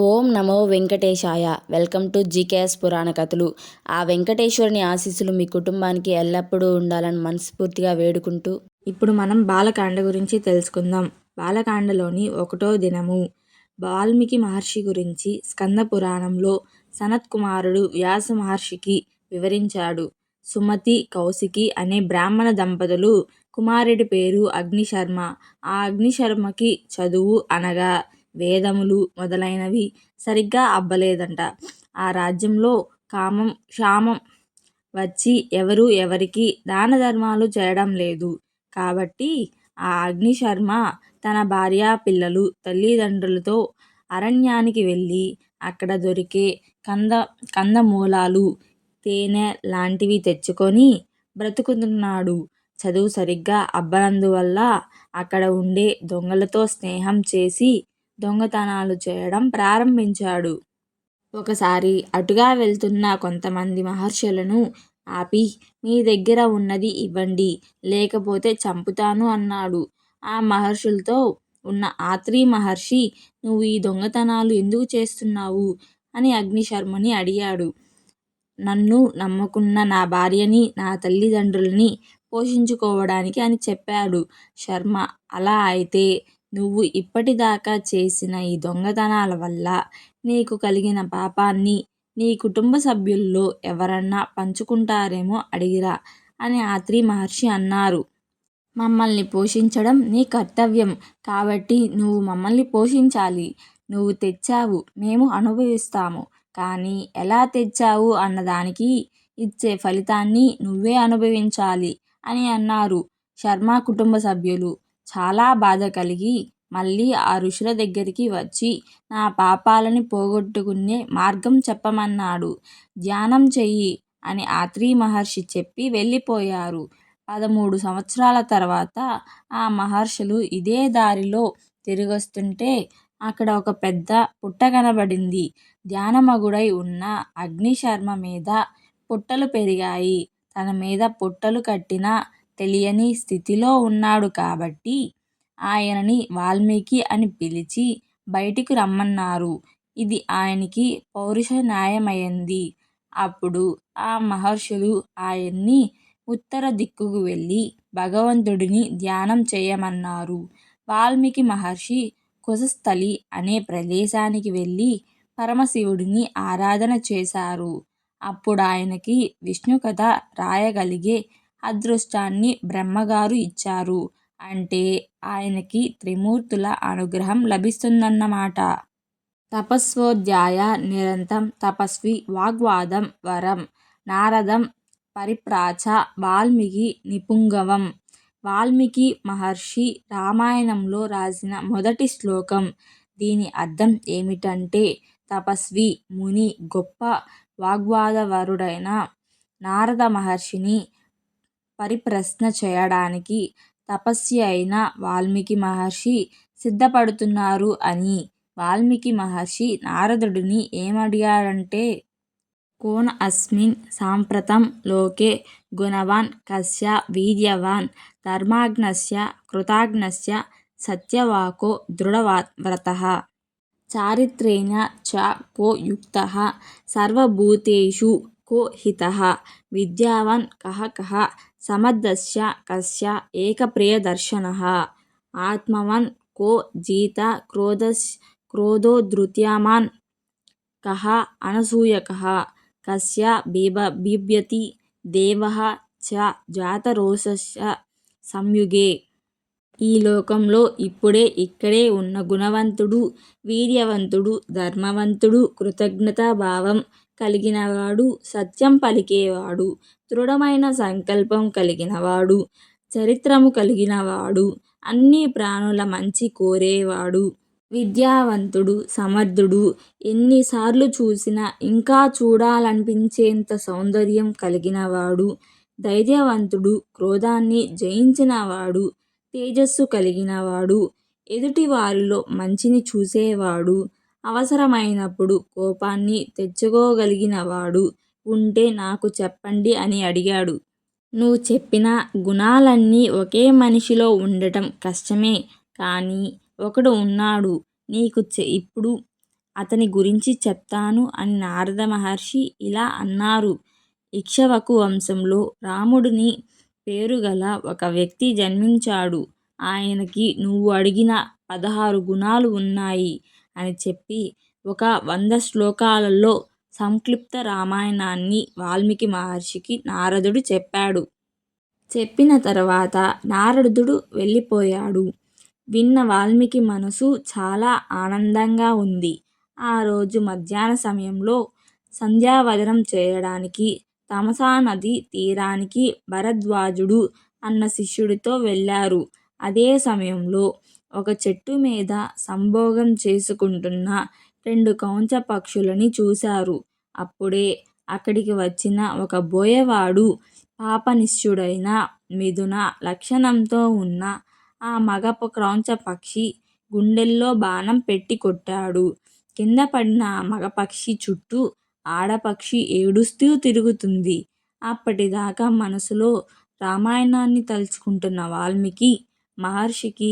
Om Namo Venkatesaya. Welcome to GKS పురాణ కథలు. ఆ వెంకటేశ్వరుని ఆశీస్సులు మీ కుటుంబానికి ఎల్లప్పుడూ ఉండాలని మనస్ఫూర్తిగా వేడుకుంటూ ఇప్పుడు మనం బాలకాండ గురించి తెలుసుకుందాం. బాలకాండలోని ఒకటో దినము. వాల్మీకి మహర్షి గురించి స్కంద పురాణంలో సనత్ కుమారుడు వ్యాస మహర్షికి వివరించాడు. సుమతి కౌశికి అనే బ్రాహ్మణ దంపతులు కుమారుడి పేరు అగ్నిశర్మ. ఆ అగ్నిశర్మకి చదువు అనగా వేదములు మొదలైనవి సరిగ్గా అబ్బలేదంట. ఆ రాజ్యంలో కామం క్షామం వచ్చి ఎవరు ఎవరికి దాన ధర్మాలు చేయడం లేదు. కాబట్టి ఆ అగ్నిశర్మ తన భార్య పిల్లలు తల్లిదండ్రులతో అరణ్యానికి వెళ్ళి అక్కడ దొరికే కంద కందమూలాలు తేనె లాంటివి తెచ్చుకొని బ్రతుకుతున్నాడు. చదువు సరిగ్గా అబ్బనందువల్ల అక్కడ ఉండే దొంగలతో స్నేహం చేసి దొంగతనాలు చేయడం ప్రారంభించాడు. ఒకసారి అటుగా వెళ్తున్న కొంతమంది మహర్షులను ఆపి మీ దగ్గర ఉన్నది ఇవ్వండి లేకపోతే చంపుతాను అన్నాడు. ఆ మహర్షులతో ఉన్న ఆత్రి మహర్షి నువ్వు ఈ దొంగతనాలు ఎందుకు చేస్తున్నావు? అని అగ్నిశర్మని అడిగాడు. నన్ను నమ్ముకున్న నా భార్యని నా తల్లిదండ్రులని పోషించుకోవడానికి అని చెప్పాడు. శర్మ అలా అయితే నువ్వు ఇప్పటిదాకా చేసిన ఈ దొంగతనాల వల్ల నీకు కలిగిన పాపాన్ని నీ కుటుంబ సభ్యుల్లో ఎవరన్నా పంచుకుంటారేమో అడిగిరా అని ఆత్రి మహర్షి అన్నారు. మమ్మల్ని పోషించడం నీ కర్తవ్యం కాబట్టి నువ్వు మమ్మల్ని పోషించాలి. నువ్వు తెచ్చావు మేము అనుభవిస్తాము. కానీ ఎలా తెచ్చావు అన్నదానికి ఇచ్చే ఫలితాన్ని నువ్వే అనుభవించాలి అని అన్నారు శర్మ కుటుంబ సభ్యులు. చాలా బాధ కలిగి మళ్ళీ ఆ ఋషుల దగ్గరికి వచ్చి నా పాపాలని పోగొట్టుకునే మార్గం చెప్పమన్నాడు. ధ్యానం చెయ్యి అని ఆత్రి మహర్షి చెప్పి వెళ్ళిపోయారు. పదమూడు సంవత్సరాల తర్వాత ఆ మహర్షులు ఇదే దారిలో తిరిగొస్తుంటే అక్కడ ఒక పెద్ద పుట్ట కనబడింది. ధ్యానమగుడై ఉన్న అగ్నిశర్మ మీద పుట్టలు పెరిగాయి. తన మీద పుట్టలు కట్టిన తెలియని స్థితిలో ఉన్నాడు కాబట్టి ఆయనని వాల్మీకి అని పిలిచి బయటికి రమ్మన్నారు. ఇది ఆయనకి పౌరుష న్యాయమైంది. అప్పుడు ఆ మహర్షులు ఆయన్ని ఉత్తర దిక్కుకు వెళ్ళి భగవంతుడిని ధ్యానం చేయమన్నారు. వాల్మీకి మహర్షి కుశస్థలి అనే ప్రదేశానికి వెళ్ళి పరమశివుడిని ఆరాధన చేశారు. అప్పుడు ఆయనకి విష్ణు కథ రాయగలిగే అదృష్టాన్ని బ్రహ్మగారు ఇచ్చారు. అంటే ఆయనకి త్రిమూర్తుల అనుగ్రహం లభిస్తుందన్నమాట. తపస్వోధ్యాయ నిరంతం తపస్వి వాగ్వాదం వరం నారదం పరిప్రాచ వాల్మీకి నిపుంగవం. వాల్మీకి మహర్షి రామాయణంలో రాసిన మొదటి శ్లోకం దీని అర్థం ఏమిటంటే తపస్వి ముని గొప్ప వాగ్వాదవరుడైన నారద మహర్షిని పరిప్రశ్న చేయడానికి తపస్వి అయిన వాల్మీకి మహర్షి సిద్ధపడుతున్నారు అని. వాల్మీకి మహర్షి నారదుడిని ఏమడిగాడంటే కోన అస్మిన్ సాంప్రతం లోకే గుణవాన్ కస్య వీర్యవాన్ ధర్మాజ్ఞస్య కృతజ్ఞస్య సత్యవాకో దృఢవ్రత చారిత్ర్యేణ చ కో యుక్త సర్వభూతేషు కో హిత విద్యావాన్ కః కః సమర్థశ్చ కస్య ఏకప్రియదర్శనః ఆత్మవాన్ కో జిత క్రోధోద్ధృత్యమాన్ కః అనసూయకః కస్య బిభ్యతి దేవః చ జాతరోషస్య సంయుగే ఈ లోకంలో ఇప్పుడే ఇక్కడే ఉన్న గుణవంతుడు వీర్యవంతుడు ధర్మవంతుడు కృతజ్ఞతాభావం కలిగినవాడు సత్యం పలికేవాడు దృఢమైన సంకల్పం కలిగినవాడు చరిత్రము కలిగినవాడు అన్ని ప్రాణుల మంచి కోరేవాడు. విద్యావంతుడు సమర్థుడు ఎన్నిసార్లు చూసినా ఇంకా చూడాలనిపించేంత సౌందర్యం కలిగినవాడు. ధైర్యవంతుడు క్రోధాన్ని జయించినవాడు తేజస్సు కలిగినవాడు. ఎదుటివారిలో మంచిని చూసేవాడు. అవసరమైనప్పుడు కోపాన్ని తెచ్చుకోగలిగినవాడు. ఉంటే నాకు చెప్పండి అని అడిగాడు. నువ్వు చెప్పిన గుణాలన్నీ ఒకే మనిషిలో ఉండటం కష్టమే. కానీ ఒకడు ఉన్నాడు. నీకు ఇప్పుడు అతని గురించి చెప్తాను అని నారద మహర్షి ఇలా అన్నారు. ఇక్షవకు వంశంలో రాముడిని పేరుగల ఒక వ్యక్తి జన్మించాడు. ఆయనకి నువ్వు అడిగిన పదహారు గుణాలు ఉన్నాయి అని చెప్పి ఒక వంద శ్లోకాలలో సంక్లిప్త రామాయణాన్ని వాల్మీకి మహర్షికి నారదుడు చెప్పాడు. చెప్పిన తర్వాత నారదుడు వెళ్ళిపోయాడు. విన్న వాల్మీకి మనసు చాలా ఆనందంగా ఉంది. ఆ రోజు మధ్యాహ్న సమయంలో సంధ్యావదనం చేయడానికి తమసా నది తీరానికి భరద్వాజుడు అన్న శిష్యుడితో వెళ్ళారు. అదే సమయంలో ఒక చెట్టు మీద సంభోగం చేసుకుంటున్న రెండు కౌంచ పక్షులని చూశారు. అప్పుడే అక్కడికి వచ్చిన ఒక బోయవాడు పాపనిష్ఠుడైన మిథున లక్షణంతో ఉన్న ఆ మగ క్రౌంచ పక్షి గుండెల్లో బాణం పెట్టి కొట్టాడు. కిందపడిన ఆ మగ పక్షి చుట్టూ ఆడపక్షి ఏడుస్తూ తిరుగుతుంది. అప్పటిదాకా మనసులో రామాయణాన్ని తలుచుకుంటున్న వాల్మీకి మహర్షికి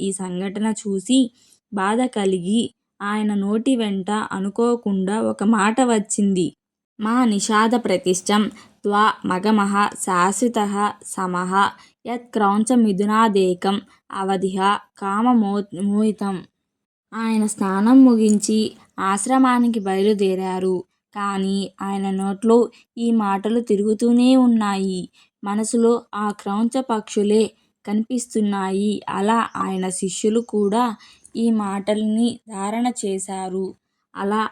ఈ సంఘటన చూసి బాధ కలిగి ఆయన నోటి వెంట అనుకోకుండా ఒక మాట వచ్చింది. మా నిషాద ప్రతిష్టం త్వా శాశ్వతః శాశ్వత యత్ క్రౌంచ మిథునాదేకం అవధిహ కామమో మోహితం ఆయన స్నానం ముగించి ఆశ్రమానికి బయలుదేరారు. కానీ ఆయన నోట్లో ఈ మాటలు తిరుగుతూనే ఉన్నాయి. మనసులో ఆ క్రౌంచ పక్షులే కనిపిస్తున్నాయి. అలా ఆయన శిష్యులు కూడా ఈ మాటల్ని ధారణ చేశారు. అలా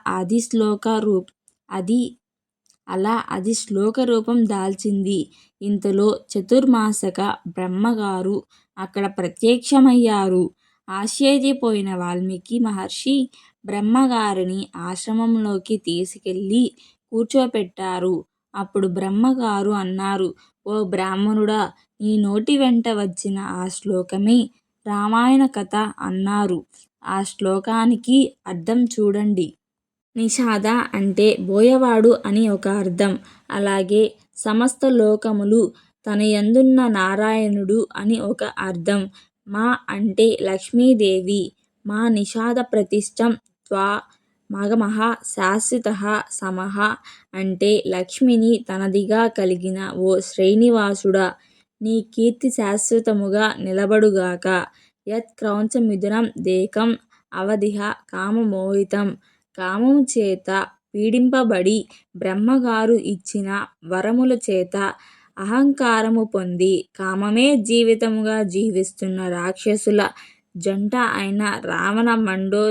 అది శ్లోక రూపం దాల్చింది. ఇంతలో చతుర్మాసక బ్రహ్మగారు అక్కడ ప్రత్యక్షమయ్యారు. ఆశ్చర్యపోయిన వాల్మీకి మహర్షి బ్రహ్మగారిని ఆశ్రమంలోకి తీసుకెళ్ళి కూర్చోపెట్టారు. అప్పుడు బ్రహ్మగారు అన్నారు ఓ బ్రాహ్మణుడా! నీ నోటి వెంట వచ్చిన ఆ శ్లోకమే రామాయణ కథ అన్నారు. ఆ శ్లోకానికి అర్థం చూడండి. నిషాద అంటే బోయవాడు అని ఒక అర్థం. అలాగే సమస్త లోకములు తనయందున్న నారాయణుడు అని ఒక అర్థం. మా అంటే లక్ష్మీదేవి. మా నిషాద త్వా త్వమఘమః శాశ్వతః సమః అంటే లక్ష్మిని తనదిగా కలిగిన ఓ శ్రీనివాసుడా! నీ కీర్తి శాశ్వతముగా నిలబడుగాక. యత్ క్రౌంచ మిథునం దేకం అవధిహ కామమోహితం. కామము చేత పీడింపబడి బ్రహ్మగారు ఇచ్చిన వరముల చేత అహంకారము పొంది కామమే జీవితముగా జీవిస్తున్న రాక్షసుల జంట అయిన రావణ మండో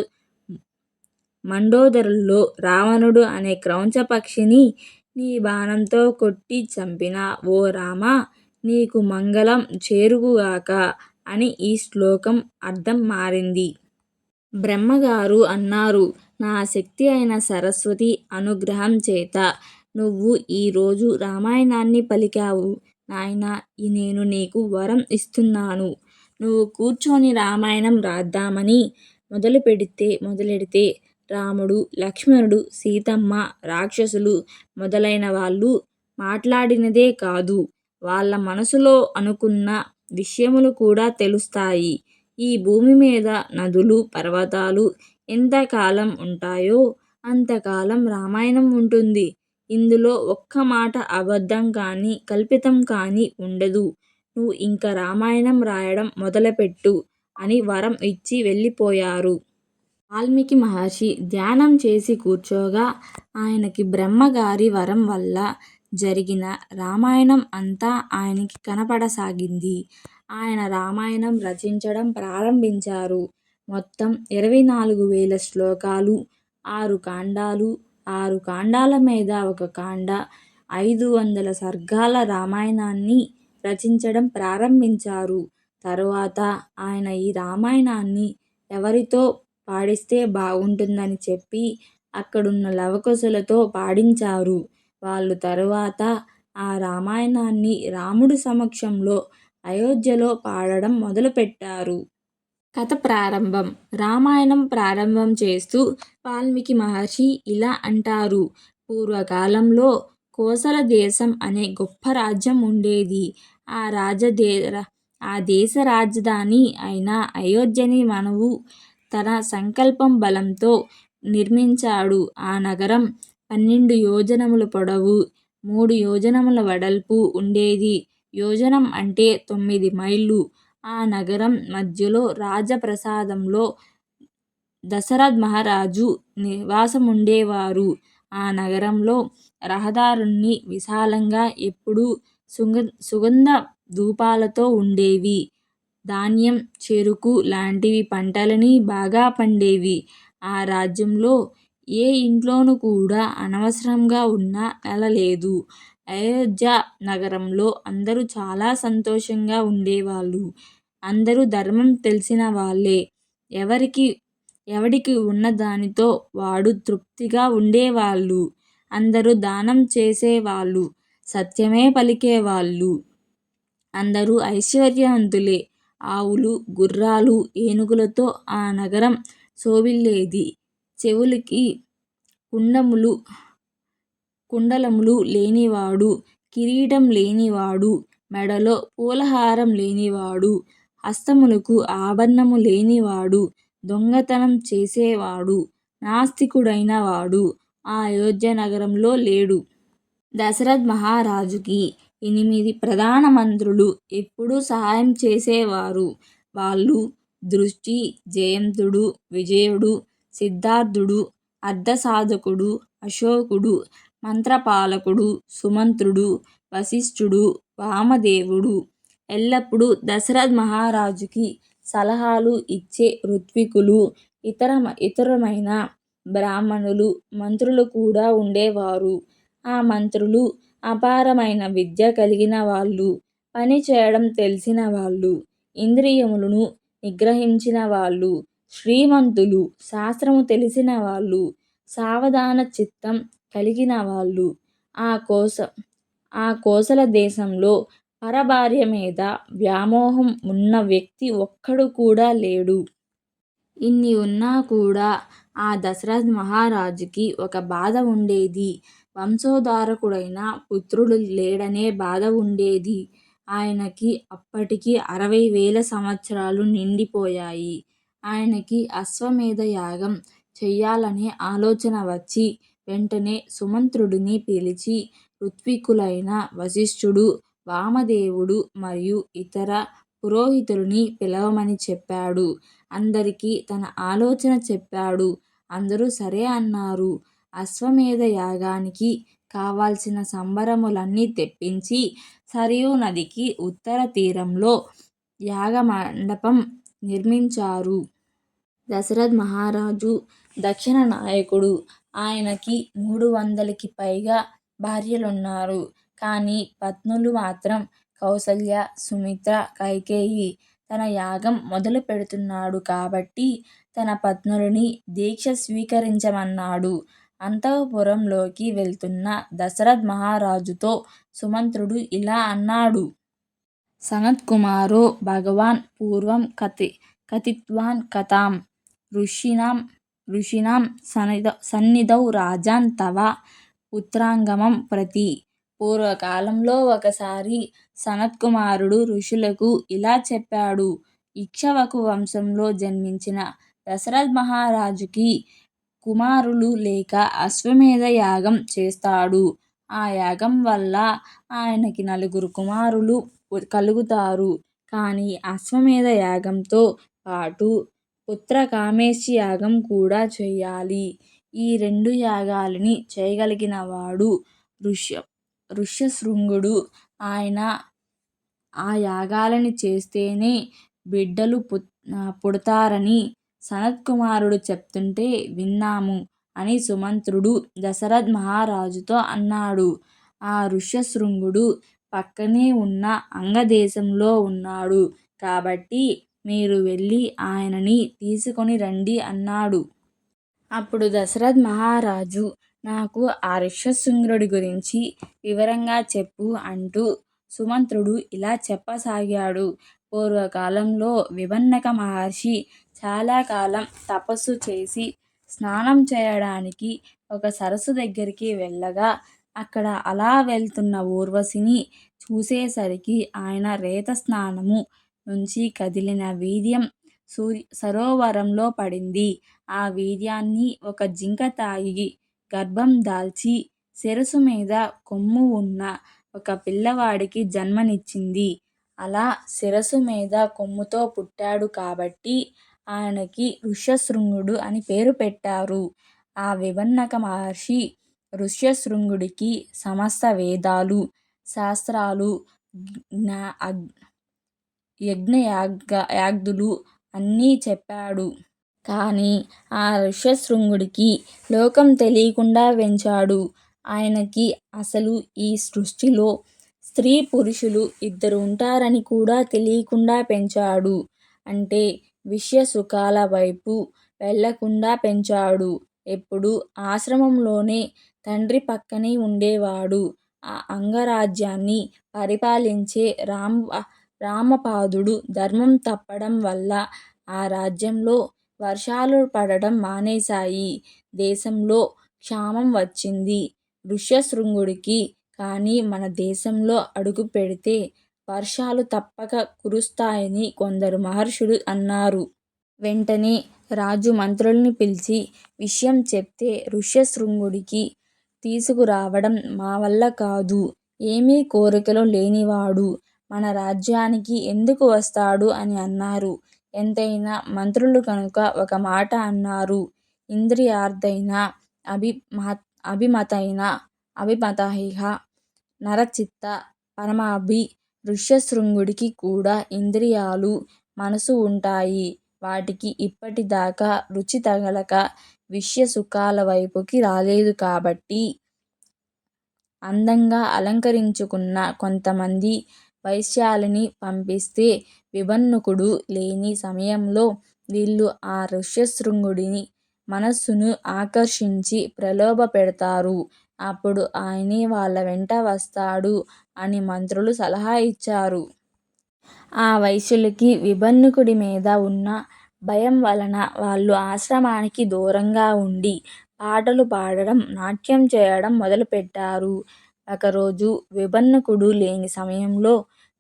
మండోదరుల్లో రావణుడు అనే క్రౌంచ పక్షిని నీ బాణంతో కొట్టి చంపిన ఓ రామా! నీకు మంగళం చేకూరుగాక అని ఈ శ్లోకం అర్థం మారింది. బ్రహ్మగారు అన్నారు నా శక్తి అయిన సరస్వతి అనుగ్రహం చేత నువ్వు ఈరోజు రామాయణాన్ని పలికావు. నాయనా! నేను నీకు వరం ఇస్తున్నాను. నువ్వు కూర్చొని రామాయణం రాద్దామని మొదలెడితే రాముడు, లక్ష్మణుడు, సీతమ్మ, రాక్షసులు మొదలైన వాళ్ళు మాట్లాడినదే కాదు వాళ్ళ మనసులో అనుకున్న విషయములు కూడా తెలుస్తాయి. ఈ భూమి మీద నదులు, పర్వతాలు ఎంతకాలం ఉంటాయో అంతకాలం రామాయణం ఉంటుంది. ఇందులో ఒక్క మాట అబద్ధం కానీ, కల్పితం కానీ ఉండదు. నువ్వు ఇంక రామాయణం రాయడం మొదలుపెట్టు అని వరం ఇచ్చి వెళ్ళిపోయారు. వాల్మీకి మహర్షి ధ్యానం చేసి కూర్చోగా ఆయనకి బ్రహ్మగారి వరం వల్ల జరిగిన రామాయణం అంతా ఆయనకి కనపడసాగింది. ఆయన రామాయణం రచించడం ప్రారంభించారు. మొత్తం ఇరవై నాలుగు వేల శ్లోకాలు, ఆరు కాండాలు ఆరు కాండాల మీద ఒక కాండ, ఐదు వందల సర్గాల రామాయణాన్ని రచించడం ప్రారంభించారు. తరువాత ఆయన ఈ రామాయణాన్ని ఎవరితో పాడిస్తే బాగుంటుందని చెప్పి అక్కడున్న లవకుశులతో పాడించారు. వాళ్ళు తరువాత ఆ రామాయణాన్ని రాముడు సమక్షంలో అయోధ్యలో పాడడం మొదలుపెట్టారు. కథ ప్రారంభం రామాయణం ప్రారంభం చేస్తూ వాల్మీకి మహర్షి ఇలా అంటారు పూర్వకాలంలో కోసల దేశం అనే గొప్ప రాజ్యం ఉండేది. ఆ రాజదే ఆ దేశ రాజధాని అయిన అయోధ్యని మనవు తన సంకల్పం బలంతో నిర్మించాడు. ఆ నగరం పన్నెండు యోజనముల పొడవు, మూడు యోజనముల వెడల్పు ఉండేది. యోజనం అంటే తొమ్మిది మైళ్ళు. ఆ నగరం మధ్యలో రాజప్రసాదంలో దశరథ్ మహారాజు నివాసముండేవారు. ఆ నగరంలో రహదారుణ్ణి విశాలంగా ఎప్పుడూ సుగంధ ధూపాలతో ఉండేవి. ధాన్యం, చెరుకు లాంటివి పంటలని బాగా పండేవి. ఆ రాజ్యంలో ఏ ఇంట్లోనూ కూడా అనవసరంగా ఉన్న నెల లేదు. అయోధ్య నగరంలో అందరూ చాలా సంతోషంగా ఉండేవాళ్ళు. అందరూ ధర్మం తెలిసిన వాళ్ళే ఎవరికి ఎవడికి ఉన్నదానితో వాడు తృప్తిగా ఉండేవాళ్ళు. అందరూ దానం చేసేవాళ్ళు. సత్యమే పలికేవాళ్ళు. అందరూ ఐశ్వర్యవంతులే. ఆవులు, గుర్రాలు, ఏనుగులతో ఆ నగరం శోభిల్లేది. చెవులకి కుండలములు లేనివాడు, కిరీటం లేనివాడు, మెడలో పూలహారం లేనివాడు, హస్తములకు ఆభరణము లేనివాడు, దొంగతనం చేసేవాడు, నాస్తికుడైన వాడు ఆ అయోధ్య నగరంలో లేడు. దశరథ్ మహారాజుకి ఎనిమిది ప్రధాన మంత్రులు ఎప్పుడూ సహాయం చేసేవారు. వాళ్ళు దృష్టి, జయంతుడు, విజయుడు, సిద్ధార్థుడు, అర్ధసాధకుడు, అశోకుడు, మంత్రపాలకుడు, సుమంత్రుడు, వశిష్ఠుడు, వామదేవుడు. ఎల్లప్పుడూ దశరథ్ మహారాజుకి సలహాలు ఇచ్చే ఋత్వికులు ఇతర ఇతరమైన బ్రాహ్మణులు, మంత్రులు కూడా ఉండేవారు. ఆ మంత్రులు అపారమైన విద్య కలిగిన వాళ్ళు పని చేయడం తెలిసిన వాళ్ళు ఇంద్రియములను నిగ్రహించిన వాళ్ళు శ్రీమంతులు. శాస్త్రము తెలిసిన వాళ్ళు సావధాన చిత్తం కలిగిన వాళ్ళు ఆ కోస ఆ కోసల దేశంలో పరభార్య మీద వ్యామోహం ఉన్న వ్యక్తి ఒక్కడు కూడా లేడు. ఇన్ని ఉన్నా కూడా ఆ దశరథ్ మహారాజుకి ఒక బాధ ఉండేది. వంశోద్ధారకుడైన పుత్రుడు లేడనే బాధ ఉండేది. ఆయనకి అప్పటికి అరవై వేల సంవత్సరాలు నిండిపోయాయి. ఆయనకి అశ్వమేధ యాగం చెయ్యాలనే ఆలోచన వచ్చి వెంటనే సుమంత్రుడిని పిలిచి ఋత్వికులైన వశిష్ఠుడు, వామదేవుడు మరియు ఇతర పురోహితుల్ని పిలవమని చెప్పాడు. అందరికీ తన ఆలోచన చెప్పాడు. అందరూ సరే అన్నారు. అశ్వమేధ యాగానికి కావాల్సిన సంబరములన్నీ తెప్పించి సరయూ నదికి ఉత్తర తీరంలో యాగమండపం నిర్మించారు. దశరథ్ మహారాజు దక్షిణ నాయకుడు. ఆయనకి మూడు వందలకి పైగా భార్యలున్నారు. కానీ పత్నులు మాత్రం కౌసల్య, సుమిత్ర, కైకేయి. తన యాగం మొదలు పెడుతున్నాడు కాబట్టి తన పత్నులని దీక్ష స్వీకరించమన్నాడు. అంతఃపురంలోకి వెళ్తున్న దశరథ్ మహారాజుతో సుమంత్రుడు ఇలా అన్నాడు. సనత్కుమారో భగవాన్ పూర్వం కథిత్వాన్ కథాం ఋషీణాం సన్నిధౌ రాజాన్ తవ పుత్రాగమం ప్రతి. పూర్వకాలంలో ఒకసారి సనత్కుమారుడు ఋషులకు ఇలా చెప్పాడు. ఇక్ష్వాకు వంశంలో జన్మించిన దశరథ మహారాజుకి కుమారులు లేక అశ్వమేధ యాగం చేస్తాడు. ఆ యాగం వల్ల ఆయనకి నలుగురు కుమారులు కలుగుతారు. కానీ అశ్వమేధ యాగంతో పాటు పుత్రకామేష్టి యాగం కూడా చేయాలి ఈ రెండు యాగాలని చేయగలిగిన వాడు ఋష్య ఋష్యశృంగుడు. ఆయన ఆ యాగాలని చేస్తేనే బిడ్డలు పుడతారని సనత్కుమారుడు చెప్తుంటే విన్నాము అని సుమంత్రుడు దశరథ్ మహారాజుతో అన్నాడు. ఆ ఋష్యశృంగుడు పక్కనే ఉన్న అంగదేశంలో ఉన్నాడు కాబట్టి మీరు వెళ్ళి ఆయనని తీసుకొని రండి అన్నాడు. అప్పుడు దశరథ్ మహారాజు నాకు ఆ ఋష్యశృంగుడి గురించి వివరంగా చెప్పు అంటూ సుమంత్రుడు ఇలా చెప్పసాగాడు. పూర్వకాలంలో విభన్నక మహర్షి చాలా కాలం తపస్సు చేసి స్నానం చేయడానికి ఒక సరస్సు దగ్గరికి వెళ్ళగా అక్కడ అలా వెళ్తున్న ఊర్వశిని చూసేసరికి ఆయన రేత స్నానము నుంచి కదిలిన వీర్యం సూర్య సరోవరంలో పడింది. ఆ వీర్యాన్ని ఒక జింక తాగి గర్భం దాల్చి శిరసు మీద కొమ్ము ఉన్న ఒక పిల్లవాడికి జన్మనిచ్చింది. అలా శిరస్సు మీద కొమ్ముతో పుట్టాడు కాబట్టి ఆయనకి ఋష్యశృంగుడు అని పేరు పెట్టారు. ఆ విభన్నక మహర్షి ఋష్యశృంగుడికి సమస్త వేదాలు, శాస్త్రాలు, యజ్ఞయాగాదులు అన్నీ చెప్పాడు. కానీ ఆ ఋష్యశృంగుడికి లోకం తెలియకుండా పెంచాడు. ఆయనకి అసలు ఈ సృష్టిలో స్త్రీ పురుషులు ఇద్దరు ఉంటారని కూడా తెలియకుండా పెంచాడు. అంటే విషయసుఖాల వైపు వెళ్ళకుండా పెంచాడు. ఎప్పుడూ ఆశ్రమంలోనే తండ్రి పక్కనే ఉండేవాడు. ఆ అంగరాజ్యాన్ని పరిపాలించే రామపాదుడు ధర్మం తప్పడం వల్ల ఆ రాజ్యంలో వర్షాలు పడడం మానేశాయి. దేశంలో క్షామం వచ్చింది. ఋష్యశృంగుడికి కానీ మన దేశంలో అడుగుపెడితే వర్షాలు తప్పక కురుస్తాయని కొందరు మహర్షులు అన్నారు. వెంటనే రాజు మంత్రుల్ని పిలిచి విషయం చెప్తే ఋష్యశృంగుడికి తీసుకురావడం మా వల్ల కాదు. ఏమీ కోరికలు లేనివాడు మన రాజ్యానికి ఎందుకు వస్తాడు అని అన్నారు. ఎంతైనా మంత్రులు కనుక ఒక మాట అన్నారు. ఇంద్రియార్థైన అభి అభిమతైన అభిమతైః నరచిత్త పరమాభి ఋష్యశృంగుడికి కూడా ఇంద్రియాలు, మనసు ఉంటాయి. వాటికి ఇప్పటిదాకా రుచి తగలక విషయసుఖాల వైపుకి రాలేదు కాబట్టి అందంగా అలంకరించుకున్న కొంతమంది వైశ్యాలని పంపిస్తే విభన్నుకుడు లేని సమయంలో వీళ్ళు ఆ ఋష్యశృంగుడిని మనస్సును ఆకర్షించి ప్రలోభ పెడతారు అప్పుడు ఆయనే వాళ్ళ వెంట వస్తాడు అని మంత్రులు సలహా ఇచ్చారు. ఆ వైశ్యులకి విభన్నుకుడి మీద ఉన్న భయం వలన వాళ్ళు ఆశ్రమానికి దూరంగా ఉండి పాటలు పాడడం, నాట్యం చేయడం మొదలుపెట్టారు. ఒకరోజు విభన్నుకుడు లేని సమయంలో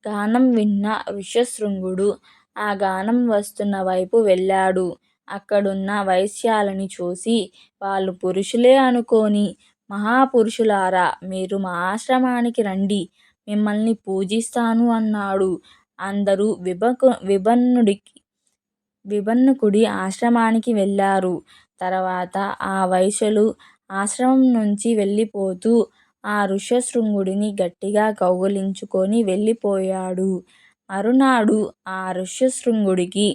గానం విన్న ఋష్యశృంగుడు ఆ గానం వస్తున్న వైపు వెళ్ళాడు. అక్కడున్న వైశ్యాలని చూసి వాళ్ళు పురుషులే అనుకొని మహాపురుషులారా మీరు మా ఆశ్రమానికి రండి. మిమ్మల్ని పూజిస్తాను అన్నాడు. అందరూ విభకు విభన్నుడికి విభన్నుకుడి ఆశ్రమానికి వెళ్ళారు. తర్వాత ఆ వైశ్యులు ఆశ్రమం నుంచి వెళ్ళిపోతూ ఆ ఋష్యశృంగుడిని గట్టిగా కౌగులించుకొని వెళ్ళిపోయాడు. మరునాడు ఆ ఋష్యశృంగుడికి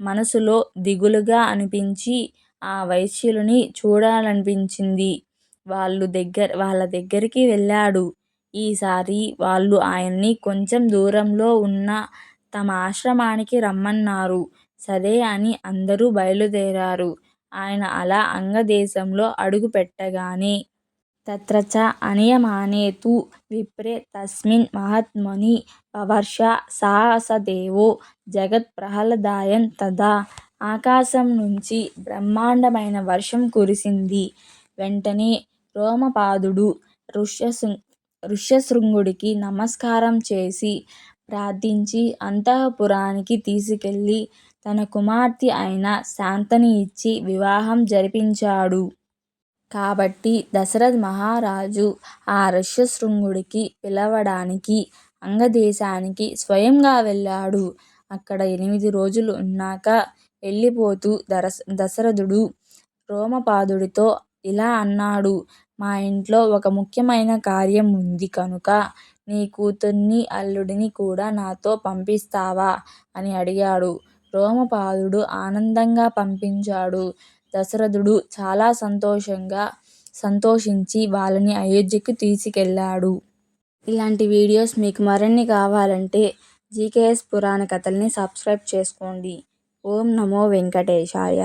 మనసులో దిగులుగా అనిపించి ఆ వైశ్యులని చూడాలనిపించింది. వాళ్ళ దగ్గరికి వెళ్ళాడు. ఈసారి వాళ్ళు ఆయన్ని కొంచెం దూరంలో ఉన్న తమ ఆశ్రమానికి రమ్మన్నారు. సరే అని అందరూ బయలుదేరారు. ఆయన అలా అంగదేశంలో అడుగుపెట్టగానే తత్ర చ అనియమానేతు విప్రే తస్మిన్ మహాత్మని పవర్ష సాహసదేవో జగత్ ప్రహ్లదాయన్ తదా ఆకాశం నుంచి బ్రహ్మాండమైన వర్షం కురిసింది. వెంటనే రోమపాదుడు ఋష్యశృంగుడికి నమస్కారం చేసి ప్రార్థించి అంతఃపురానికి తీసుకెళ్ళి తన కుమార్తె అయిన శాంతని ఇచ్చి వివాహం జరిపించాడు. కాబట్టి దశరథ్ మహారాజు ఆ ఋష్యశృంగుడికి పిలవడానికి అంగదేశానికి స్వయంగా వెళ్ళాడు. అక్కడ ఎనిమిది రోజులు ఉన్నాక వెళ్ళిపోతూ దశరథుడు రోమపాదుడితో ఇలా అన్నాడు మా ఇంట్లో ఒక ముఖ్యమైన కార్యం ఉంది కనుక నీ కూతుర్ని అల్లుడిని కూడా నాతో పంపిస్తావా? అని అడిగాడు. రోమపాదుడు ఆనందంగా పంపించాడు. దశరథుడు చాలా సంతోషంగా సంతోషించి వాళ్ళని అయోధ్యకు తీసుకెళ్ళాడు. ఇలాంటి వీడియోస్ మీకు మరిన్ని కావాలంటే జీకేఎస్ పురాణ కథల్ని సబ్స్క్రైబ్ చేసుకోండి. ఓం నమో వెంకటేశాయ